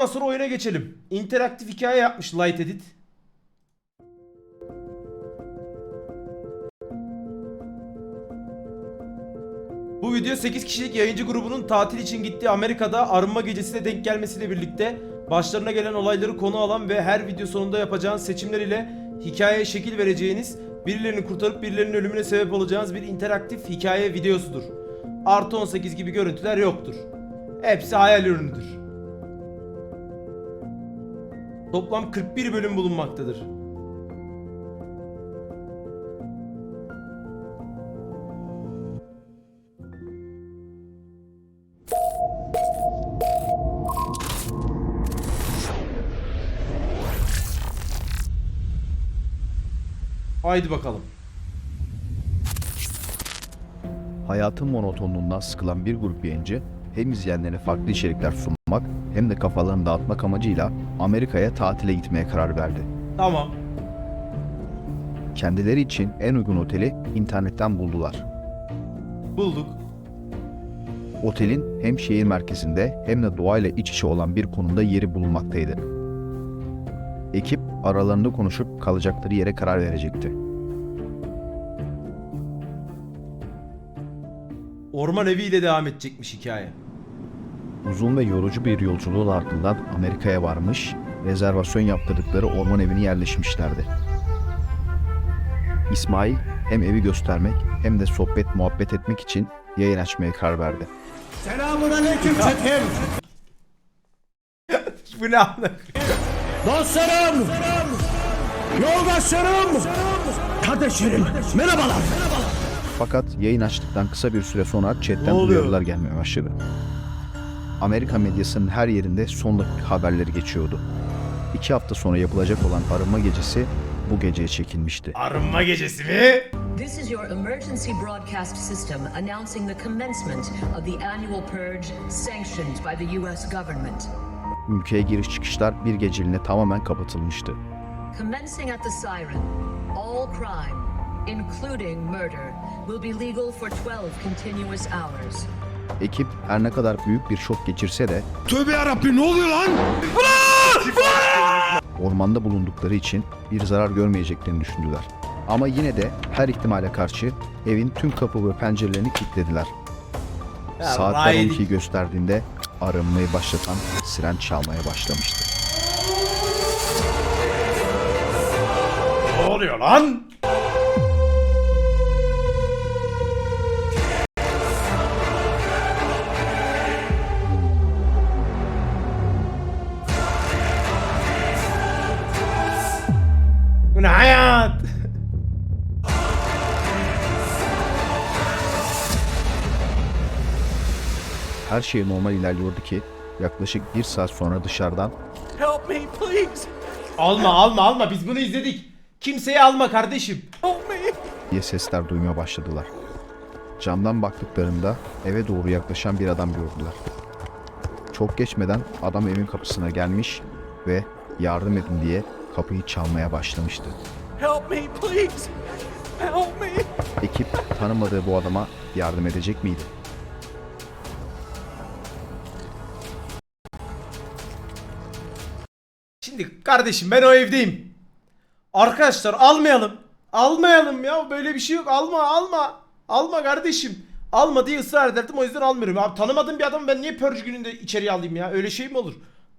Ondan sonra oyuna geçelim. İnteraktif hikaye yapmış Light Edit. Bu video 8 kişilik yayıncı grubunun tatil için gittiği Amerika'da arınma gecesine denk gelmesiyle birlikte başlarına gelen olayları konu alan ve her video sonunda yapacağınız seçimler ile hikayeye şekil vereceğiniz, birilerini kurtarıp birilerinin ölümüne sebep olacağınız bir interaktif hikaye videosudur. Artı 18 gibi görüntüler yoktur. Hepsi hayal ürünüdür. Toplam 41 bölüm bulunmaktadır. Haydi bakalım. Hayatın monotonluğundan sıkılan bir grup yayıncı hem izleyenlerine farklı içerikler sunmak hem de kafalarını dağıtmak amacıyla Amerika'ya tatile gitmeye karar verdi. Tamam. Kendileri için en uygun oteli internetten buldular. Bulduk. Otelin hem şehir merkezinde hem de doğayla iç içe olan bir konumda yeri bulunmaktaydı. Ekip aralarında konuşup kalacakları yere karar verecekti. Orman eviyle devam edecekmiş hikaye. Uzun ve yorucu bir yolculuğun ardından Amerika'ya varmış, rezervasyon yaptırdıkları orman evine yerleşmişlerdi. İsmail hem evi göstermek hem de sohbet muhabbet etmek için yayın açmaya karar verdi. Selamun aleyküm çetim. Bu ne? Dostlarım. Yoldaşlarım. Kardeşlerim. Merhabalar. Fakat yayın açtıktan kısa bir süre sonra chatten Ne oluyor? uyarılar gelmeye başladı. Amerika medyasının her yerinde son dakika haberleri geçiyordu. İki hafta sonra yapılacak olan arınma gecesi bu geceye çekilmişti. Arınma gecesi mi? This is your emergency broadcast system announcing the commencement of the annual purge sanctioned by the U.S. government. Ülkeye giriş çıkışlar bir geceliğine tamamen kapatılmıştı. Commencing at the siren, all crime, including murder, will be legal for 12 continuous hours. Ekip her ne kadar büyük bir şok geçirse de Tövbe yarabbim ne oluyor lan? ormanda bulundukları için bir zarar görmeyeceklerini düşündüler. Ama yine de her ihtimale karşı evin tüm kapı ve pencerelerini kilitlediler. Ya Saatler vay 12'yi gösterdiğinde arınmayı başlatan siren çalmaya başlamıştı. Ne oluyor lan? Bu ne hayat? Her şey normal ilerliyordu ki yaklaşık bir saat sonra dışarıdan Help me please. Alma alma alma biz bunu izledik. Kimseyi alma kardeşim. Help me. diye sesler duymaya başladılar. Camdan baktıklarında eve doğru yaklaşan bir adam gördüler. Çok geçmeden adam evin kapısına gelmiş ve yardım edin diye kapıyı çalmaya başlamıştı. Help me please. Help me. Ekip tanımadığı bu adama yardım edecek miydi? Şimdi kardeşim ben o evdeyim. Arkadaşlar almayalım. Almayalım ya böyle bir şey yok. Alma alma. Alma kardeşim. Alma diye ısrar ederdim o yüzden almıyorum. Abi tanımadığım bir adamı ben niye purge gününde içeriye alayım ya? Öyle şey mi olur?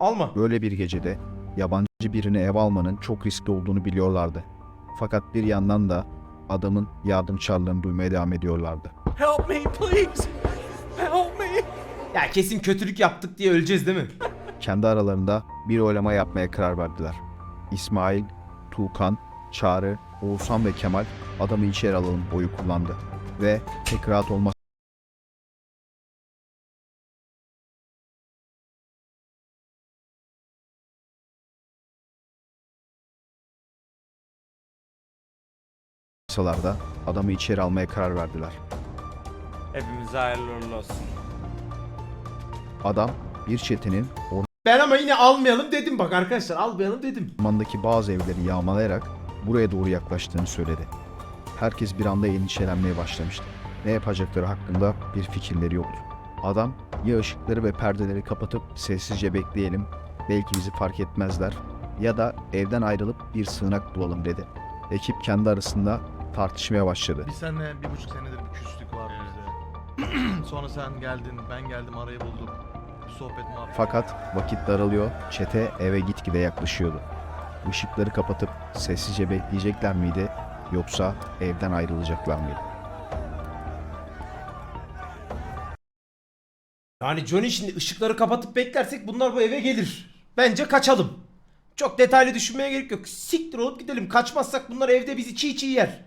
Alma. Böyle bir gecede yabancı birini ev almanın çok riskli olduğunu biliyorlardı. Fakat bir yandan da adamın yardım çağrılarını duymaya devam ediyorlardı. Help me please. Help me. Ya kesin kötülük yaptık diye öleceğiz değil mi? kendi aralarında bir oylama yapmaya karar verdiler. İsmail, Tuğkan, Çağrı, Oğuzhan ve Kemal adamı içeri alalım oyu kullandı. Ve tek rahat olma masalarda adamı içeri almaya karar verdiler. Hepimize hayırlı uğurlu olsun. Adam bir çetenin Ben ama yine almayalım dedim bak arkadaşlar almayalım dedim. ormandaki bazı evleri yağmalayarak buraya doğru yaklaştığını söyledi. Herkes bir anda endişelenmeye başlamıştı. Ne yapacakları hakkında bir fikirleri yoktu. Adam ya ışıkları ve perdeleri kapatıp sessizce bekleyelim Belki bizi fark etmezler ya da evden ayrılıp bir sığınak bulalım dedi. Ekip kendi arasında tartışmaya başladı. Biz seninle bir buçuk senedir bir küslük var bizde. Sonra sen geldin, ben geldim, arayı bulduk. Bir sohbet muhabbet. Fakat vakit daralıyor, çete eve gitgide yaklaşıyordu. Işıkları kapatıp sessizce bekleyecekler miydi yoksa evden ayrılacaklar mıydı? Yani Johnny şimdi ışıkları kapatıp beklersek bunlar bu eve gelir. Bence kaçalım. Çok detaylı düşünmeye gerek yok. Siktir olup gidelim. Kaçmazsak bunlar evde bizi çiğ çiğ yer.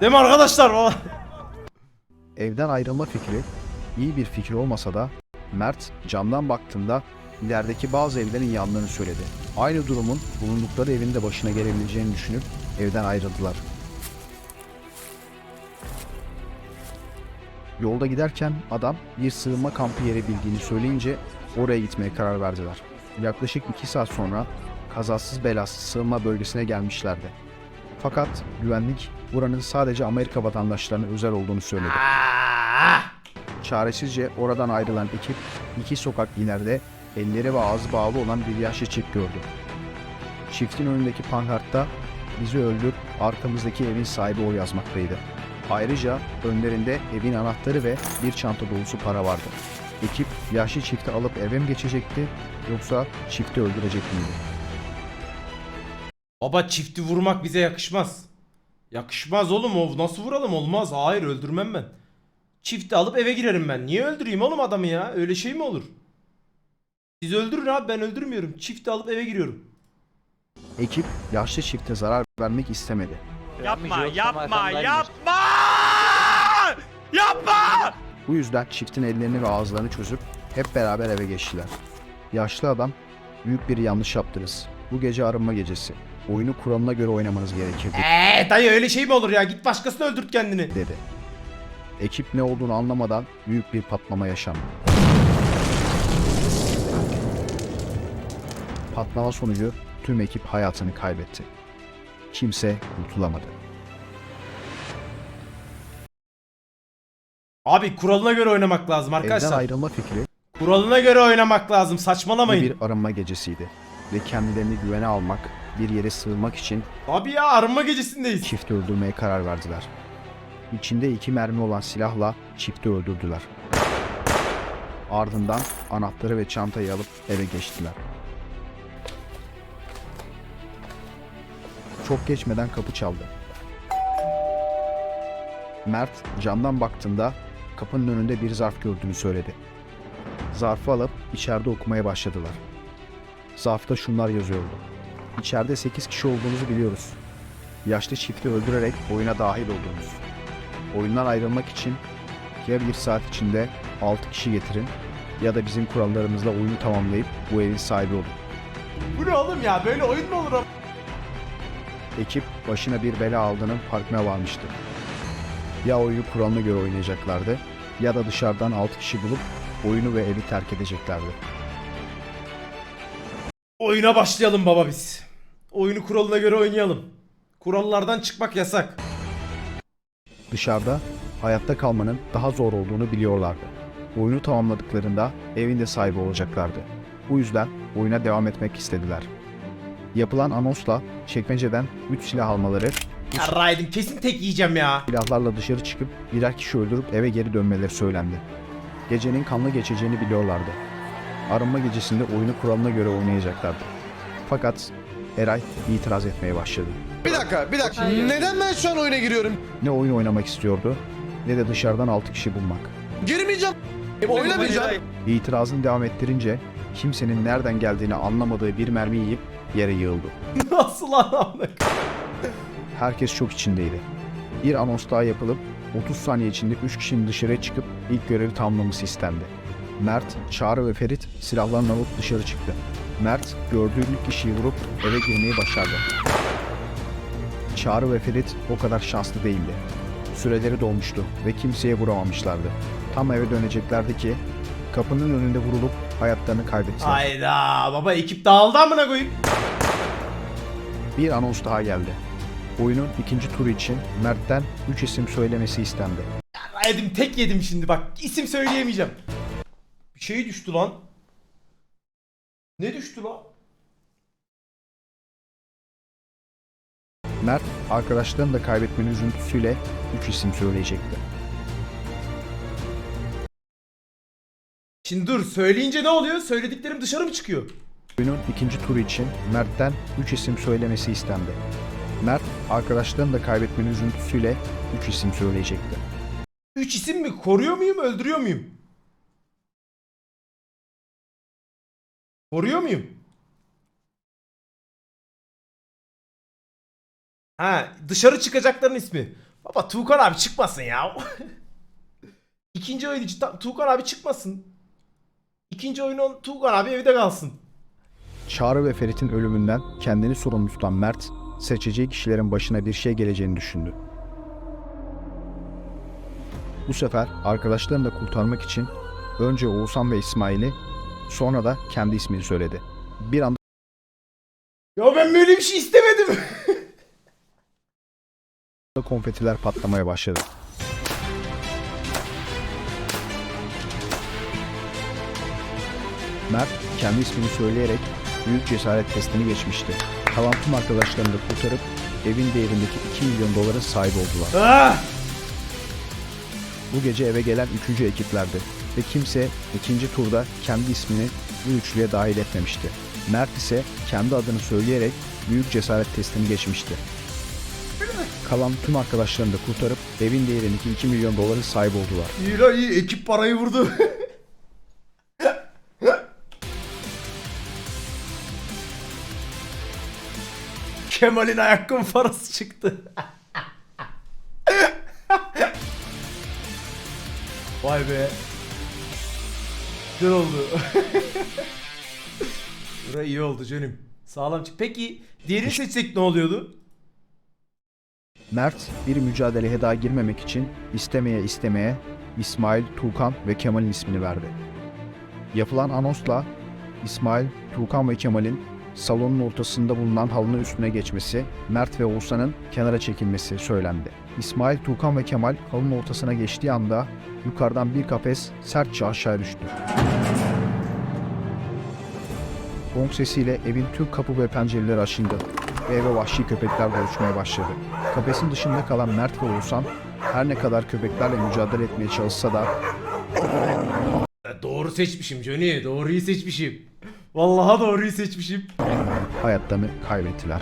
Değil mi arkadaşlar? Evden ayrılma fikri iyi bir fikir olmasa da Mert camdan baktığında ilerideki bazı evlerin yandığını söyledi. Aynı durumun bulundukları evin de başına gelebileceğini düşünüp evden ayrıldılar. Yolda giderken adam bir sığınma kampı yeri bildiğini söyleyince oraya gitmeye karar verdiler. Yaklaşık iki saat sonra kazasız belasız sığınma bölgesine gelmişlerdi. Fakat güvenlik buranın sadece Amerika vatandaşlarına özel olduğunu söyledi. Çaresizce oradan ayrılan ekip iki sokak ileride elleri ve ağzı bağlı olan bir yaşlı çift gördü. Çiftin önündeki pankartta bizi öldür arkamızdaki evin sahibi o yazmaktaydı. Ayrıca önlerinde evin anahtarı ve bir çanta dolusu para vardı. Ekip yaşlı çifti alıp eve mi geçecekti yoksa çifti öldürecek miydi? Baba çifti vurmak bize yakışmaz. Yakışmaz oğlum o nasıl vuralım olmaz. Hayır öldürmem ben. Çifti alıp eve girerim ben. Niye öldüreyim oğlum adamı ya? Öyle şey mi olur? Siz öldürün abi ben öldürmüyorum. Çifti alıp eve giriyorum. Ekip yaşlı çifte zarar vermek istemedi. Yapma yapma yapma! Yapma! Bu yüzden çiftin ellerini ve ağızlarını çözüp hep beraber eve geçtiler. Yaşlı adam, büyük bir yanlış yaptınız. Bu gece arınma gecesi. Oyunu kuralına göre oynamanız gerekirdi Eee dayı öyle şey mi olur ya? Git başkasını öldürt kendini. dedi. Ekip ne olduğunu anlamadan büyük bir patlama yaşandı. Patlama sonucu tüm ekip hayatını kaybetti. Kimse kurtulamadı. Abi kuralına göre oynamak lazım Evden arkadaşlar. ayrılma fikri Kuralına göre oynamak lazım. bu Saçmalamayın. bir arınma gecesiydi. Ve kendilerini güvene almak, bir yere sığınmak için Abi ya arınma gecesindeyiz. çifti öldürmeye karar verdiler. İçinde iki mermi olan silahla çifti öldürdüler. Ardından anahtarı ve çantayı alıp eve geçtiler. Çok geçmeden kapı çaldı. Mert camdan baktığında kapının önünde bir zarf gördüğünü söyledi. Zarfı alıp içeride okumaya başladılar. Zarfta şunlar yazıyordu. İçeride 8 kişi olduğunuzu biliyoruz yaşlı çifti öldürerek oyuna dahil oldunuz. Oyundan ayrılmak için ya bir saat içinde 6 kişi getirin ya da bizim kurallarımızla oyunu tamamlayıp bu evin sahibi olun. Bu ne oğlum ya? Böyle oyun mu olur ama? Ekip başına bir bela aldığının farkına varmıştı. Ya oyunu kuralına göre oynayacaklardı ya da dışarıdan 6 kişi bulup oyunu ve evi terk edeceklerdi. Oyuna başlayalım baba biz. Oyunu kuralına göre oynayalım. Kurallardan çıkmak yasak. Dışarıda hayatta kalmanın daha zor olduğunu biliyorlardı. Oyunu tamamladıklarında evinde sahibi olacaklardı. Bu yüzden oyuna devam etmek istediler. Yapılan anonsla çekmeceden 3 silah almaları, Yarraydım kesin tek yiyeceğim ya. silahlarla dışarı çıkıp birer kişi öldürüp eve geri dönmeleri söylendi. Gecenin kanlı geçeceğini biliyorlardı. Arınma gecesinde oyunu kuralına göre oynayacaklardı. Fakat Eray itiraz etmeye başladı. Bir dakika, bir dakika. Neden ben şu an oyuna giriyorum? Ne oyun oynamak istiyordu ne de dışarıdan 6 kişi bulmak. Girmeyeceğim. Oynamayacağım. İtirazını devam ettirince kimsenin nereden geldiğini anlamadığı bir mermi yiyip yere yığıldı. Nasıl lan amına? Herkes çok içindeydi. Bir anons daha yapılıp 30 saniye içinde 3 kişinin dışarıya çıkıp ilk görevi tamamlaması istendi. Mert, Çağrı ve Ferit silahlarını alıp dışarı çıktı. Mert gördüğü ilk kişiyi vurup eve girmeyi başardı. Çağrı ve Ferit o kadar şanslı değildi. Süreleri dolmuştu ve kimseye vuramamışlardı. Tam eve döneceklerdi ki kapının önünde vurulup hayatlarını kaybettiler. Hayda baba ekip dağıldı amına koyayım. Bir anons daha geldi. Oyunun ikinci turu için Mert'ten 3 isim söylemesi istendi. Yedim tek yedim şimdi bak isim söyleyemeyeceğim. Bir şey düştü lan. Ne düştü lan? Mert arkadaşlarını da kaybetmenin üzüntüsüyle üç isim söyleyecekti. Şimdi dur söyleyince ne oluyor? Söylediklerim dışarı mı çıkıyor? Oyunun ikinci turu için Mert'ten 3 isim söylemesi istendi. Mert arkadaşlarını da kaybetmenin üzüntüsüyle 3 isim söyleyecekti. Üç isim mi? Koruyor muyum, öldürüyor muyum? Koruyor muyum? Ha, dışarı çıkacakların ismi. Baba Tuğkan abi çıkmasın ya. İkinci oyun için Tuğkan abi çıkmasın. İkinci oyunun Tuğkan abi evde kalsın. Çağrı ve Ferit'in ölümünden kendini sorumlu tutan Mert, seçeceği kişilerin başına bir şey geleceğini düşündü. Bu sefer arkadaşlarını da kurtarmak için önce Oğuzhan ve İsmail'i, sonra da kendi ismini söyledi. Bir anda Ya ben böyle bir şey istemedim. konfetiler patlamaya başladı. Mert kendi ismini söyleyerek büyük cesaret testini geçmişti. Kalan tüm arkadaşlarını da kurtarıp evin değerindeki 2 milyon doların sahibi oldular. ah! Bu gece eve gelen üçüncü ekiplerdi ve kimse ikinci turda kendi ismini bu üçlüye dahil etmemişti. Mert ise kendi adını söyleyerek büyük cesaret testini geçmişti. Kalan tüm arkadaşlarını da kurtarıp evin değerindeki 2 milyon doların sahibi oldular. İyi la iyi ekip parayı vurdu. Kemal'in ayakkabı parası çıktı. Vay be. Güzel oldu. Burası iyi oldu canım. Sağlam çık. Peki diğerini seçsek ne oluyordu? Mert bir mücadeleye daha girmemek için istemeye istemeye İsmail, Tuğkan ve Kemal'in ismini verdi. Yapılan anonsla İsmail, Tuğkan ve Kemal'in salonun ortasında bulunan halının üstüne geçmesi, Mert ve Oğuzhan'ın kenara çekilmesi söylendi. İsmail, Tuğkan ve Kemal halının ortasına geçtiği anda yukarıdan bir kafes sertçe aşağı düştü. Gong sesiyle evin tüm kapı ve pencereleri aşındı ve eve vahşi köpekler doluşmaya başladı. Kafesin dışında kalan Mert ve Oğuzhan her ne kadar köpeklerle mücadele etmeye çalışsa da Doğru seçmişim Johnny. Doğruyu seçmişim. Vallahi doğruyu seçmişim. hayatlarını kaybettiler.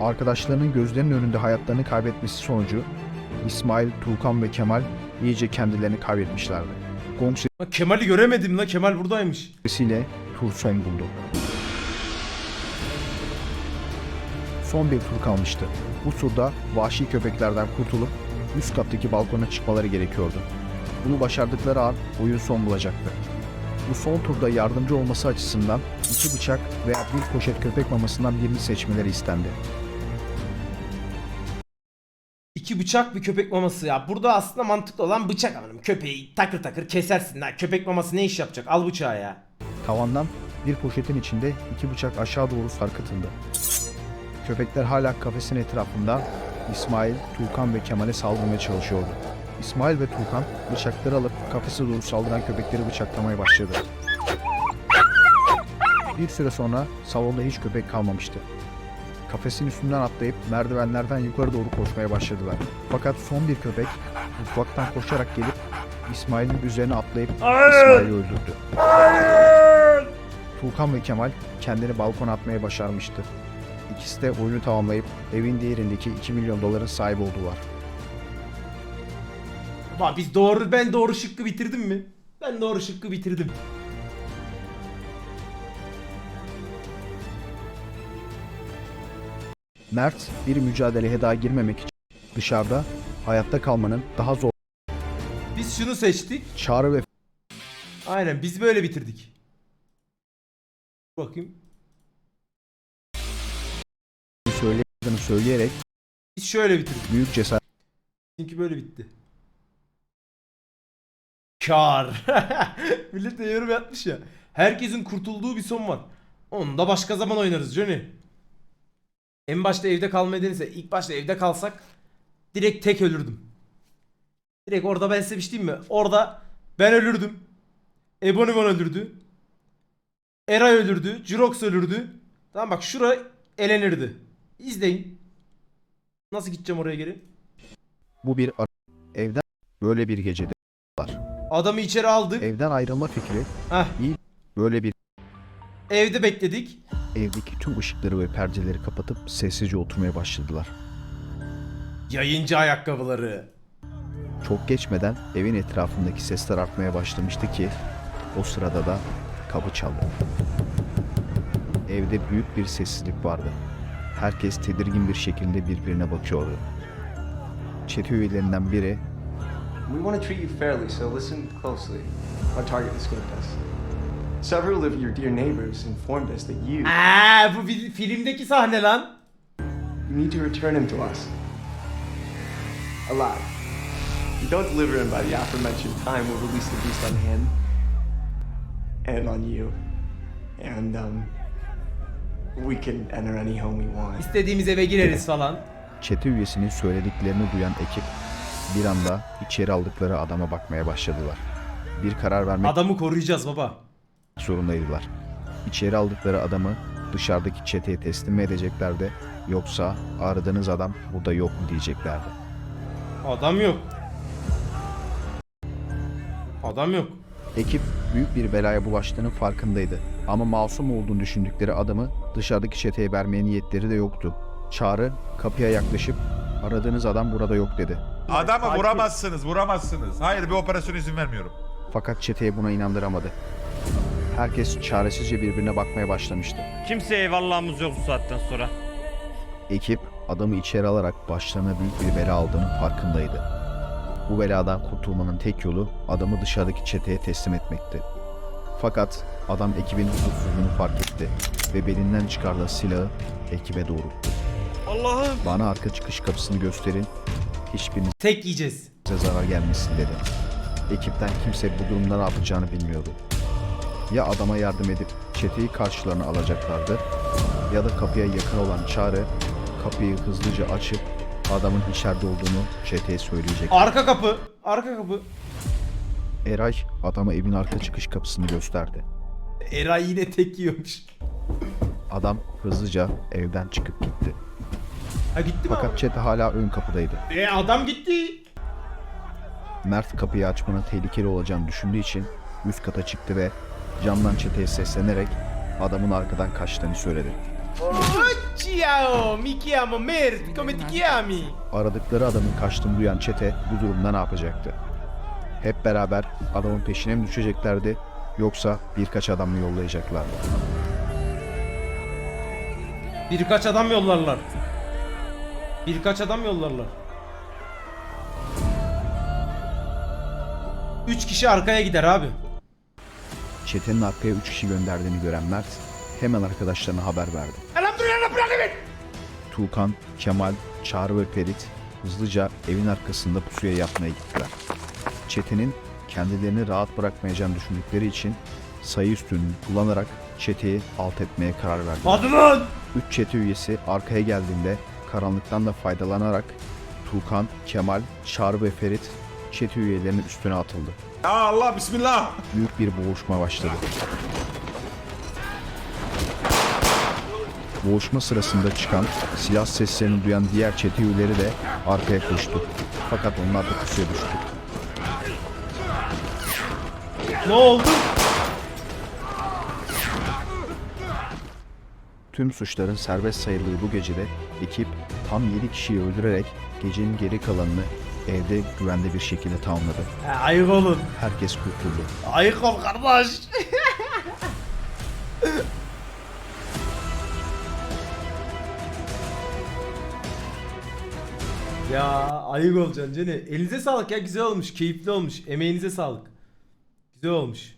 Arkadaşlarının gözlerinin önünde hayatlarını kaybetmesi sonucu İsmail, Tuğkan ve Kemal iyice kendilerini kaybetmişlerdi. Gong Lan Kemal'i göremedim la. Kemal buradaymış. sesiyle tur son buldu. Son bir tur kalmıştı. Bu turda vahşi köpeklerden kurtulup üst kattaki balkona çıkmaları gerekiyordu. Bunu başardıkları an oyun son bulacaktı. Bu son turda yardımcı olması açısından iki bıçak veya bir poşet köpek mamasından birini seçmeleri istendi. İki bıçak bir köpek maması ya. Burada aslında mantıklı olan bıçak amınım. Köpeği takır takır kesersin ha. Köpek maması ne iş yapacak? Al bıçağı ya. Tavandan bir poşetin içinde iki bıçak aşağı doğru sarkıtıldı. Köpekler hala kafesin etrafında İsmail, Tuğkan ve Kemal'e saldırmaya çalışıyordu. İsmail ve Tuğkan bıçakları alıp kafese doğru saldıran köpekleri bıçaklamaya başladı. Bir süre sonra salonda hiç köpek kalmamıştı. Kafesin üstünden atlayıp merdivenlerden yukarı doğru koşmaya başladılar. Fakat son bir köpek mutfaktan koşarak gelip İsmail'in üzerine atlayıp İsmail'i öldürdü. Tuğkan ve Kemal kendini balkona atmaya başarmıştı. İkisi de oyunu tamamlayıp evin değerindeki 2 milyon doların sahibi oldular. Bak biz doğru ben doğru şıkkı bitirdim mi? Ben doğru şıkkı bitirdim. Mert bir mücadeleye daha girmemek için dışarıda hayatta kalmanın daha zor Biz şunu seçtik. Çağrı ve Aynen biz böyle bitirdik. Bakayım. Söyleyerek Biz şöyle bitirdik. büyük cesaret Çünkü böyle bitti. Kar. Millet de yorum yapmış ya. Herkesin kurtulduğu bir son var. Onu da başka zaman oynarız Johnny. En başta evde kalmayı denirse ilk başta evde kalsak direkt tek ölürdüm. Direkt orada ben size bir şey diyeyim mi? Orada ben ölürdüm. Ebonimon öldürdü. Eray ölürdü. Jirox ölürdü. Tamam bak şura elenirdi. İzleyin. Nasıl gideceğim oraya geri? Bu bir ara- evden böyle bir gecede Adamı içeri aldık. evden ayrılma fikri Heh, böyle bir evde bekledik. evdeki tüm ışıkları ve perdeleri kapatıp sessizce oturmaya başladılar. Yayıncı ayakkabıları. Çok geçmeden evin etrafındaki sesler artmaya başlamıştı ki o sırada da kapı çaldı. Evde büyük bir sessizlik vardı. Herkes tedirgin bir şekilde birbirine bakıyordu. Çete üyelerinden biri We want to treat you fairly, so listen closely. Our target escaped us. Several of your dear neighbors informed us that you, Aa, bu fi- filmdeki sahne lan. you need to return him to us. Alive. If you don't deliver him by the aforementioned time, we'll release the beast on him and on you. And, um, we can enter any home we want. İstediğimiz eve gireriz falan. çete üyesinin söylediklerini duyan ekip bir anda içeri aldıkları adama bakmaya başladılar. Bir karar vermek Adamı koruyacağız baba. zorundaydılar. İçeri aldıkları adamı dışarıdaki çeteye teslim mi edeceklerdi yoksa aradığınız adam burada yok mu diyeceklerdi. Adam yok. Adam yok. Ekip büyük bir belaya bulaştığının farkındaydı ama masum olduğunu düşündükleri adamı dışarıdaki çeteye vermeye niyetleri de yoktu. Çağrı kapıya yaklaşıp aradığınız adam burada yok dedi. Adamı vuramazsınız, vuramazsınız. Hayır bir operasyona izin vermiyorum. Fakat çeteye buna inandıramadı. Herkes çaresizce birbirine bakmaya başlamıştı. Kimseye eyvallahımız yok bu saatten sonra. Ekip adamı içeri alarak başlarına büyük bir bela aldığının farkındaydı. Bu beladan kurtulmanın tek yolu adamı dışarıdaki çeteye teslim etmekti. Fakat adam ekibin huzursuzluğunu fark etti ve belinden çıkardığı silahı ekibe doğrulttu. Allah'ım. Bana arka çıkış kapısını gösterin, hiçbirinize Tek yiyeceğiz. zarar gelmesin dedi. Ekipten kimse bu durumda ne yapacağını bilmiyordu. Ya adama yardım edip çeteyi karşılarına alacaklardı ya da kapıya yakın olan Çağrı kapıyı hızlıca açıp adamın içeride olduğunu çeteye söyleyecek. Arka kapı. Arka kapı. Eray adama evin arka çıkış kapısını gösterdi. Eray yine tek yiyormuş. Adam hızlıca evden çıkıp gitti. Ha gitti mi Fakat çete hala ön kapıdaydı. abi? E adam gitti. Mert kapıyı açmanın tehlikeli olacağını düşündüğü için üst kata çıktı ve camdan çeteye seslenerek adamın arkadan kaçtığını söyledi. Ciao, mi chiamo Mert, come ti chiami? Aradıkları adamın kaçtığını duyan çete bu durumda ne yapacaktı? Hep beraber adamın peşine mi düşeceklerdi yoksa birkaç adam mı yollayacaklardı? Birkaç adam yollarlar. Birkaç adam yollarlar. Üç kişi arkaya gider abi. Çetenin arkaya 3 kişi gönderdiğini gören Mert hemen arkadaşlarına haber verdi. Tuğkan, Kemal, Çağrı ve Ferit hızlıca evin arkasında pusuya yatmaya gittiler. Çetenin kendilerini rahat bırakmayacağını düşündükleri için sayı üstünlüğünü kullanarak çeteyi alt etmeye karar verdiler. Hadi lan! Üç çete üyesi arkaya geldiğinde karanlıktan da faydalanarak Tuğkan, Kemal, Çağrı ve Ferit çete üyelerinin üstüne atıldı. Ya Allah bismillah. Büyük bir boğuşma başladı. Boğuşma sırasında çıkan silah seslerini duyan diğer çete üyeleri de arkaya koştu. Fakat onlar da pusuya düştü. Ne oldu? Tüm suçların serbest sayıldığı bu gecede ekip tam 7 kişiyi öldürerek gecenin geri kalanını evde güvende bir şekilde tamamladı. Ha, ayık olun. Herkes kurtuldu. Ayık ol kardeş. Ya ayık olacaksın Cene. Elinize sağlık ya güzel olmuş. Keyifli olmuş. Emeğinize sağlık. Güzel olmuş.